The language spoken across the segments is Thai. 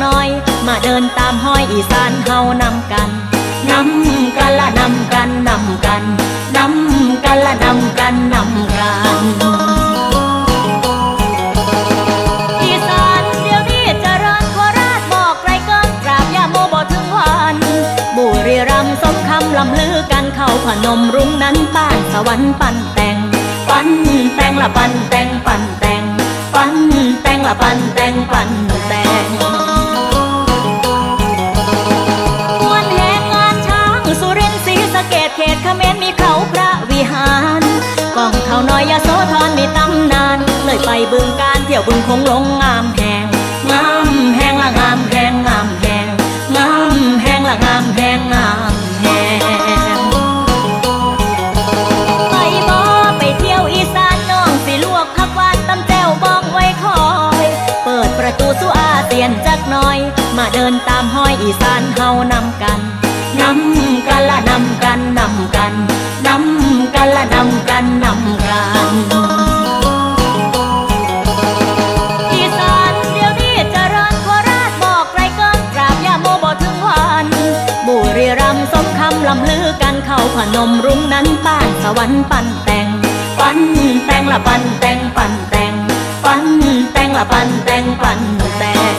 มาเดินตามห้อยอีสานเฮานำกันนำกันละนำกันนำกันนำกันละนำกันนำกันอีสานเดี๋ยวนี้เจริญโคราชบอกไกลเกินกราบยาโมบ่ถึงวันบุรีรัมย์สมคำลำลือกันเข้าพนมรุ้งนั้นป้านสวรรค์ปั่นแต่งปั่นแต่งละปั่นแต่งปั่นแต่งปั่นแต่งละปั่นแต่งปั่น ขตเมรมีเขาพระวิหารกองเขาน้อยยาโสธรมีตำนาน เลยไปบึงการเที่ยวบึงคงลงงามแหงงามแหงละงามแหงงามแหงงามแหงละงามแหงงามแหงไปบ่ไปเที่ยวอีสานน้องสิลวกผักหวานตำแจ่วบ้องไว้คอย เปิดประตูสู่อาเซียนจักหน่อย มาเดินตามห้อยอีสานเฮานำกันนำกันละนำ กันเข้าพนมรุ้งนั้นป้านสวรรค์ปั้นแต่ง ปั้นแต่งละปั้นแต่งปั้นแต่ง ปั้นแต่งละปั้นแต่งปั้นแต่ง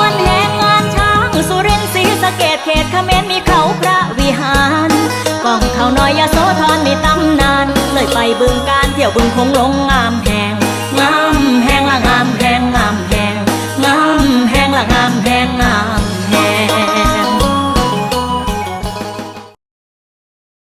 วันแห่งงานช้างสุรินทร์ศรีสะเกดเขตเมรมีเขาพระวิหารกองเขาน้อยยโสธรมีตำนาน เลยไปบึงการเที่ยวบึงคงลงงามแหงงามแหงละงามแหงงามแหงงามแหงละงามแหง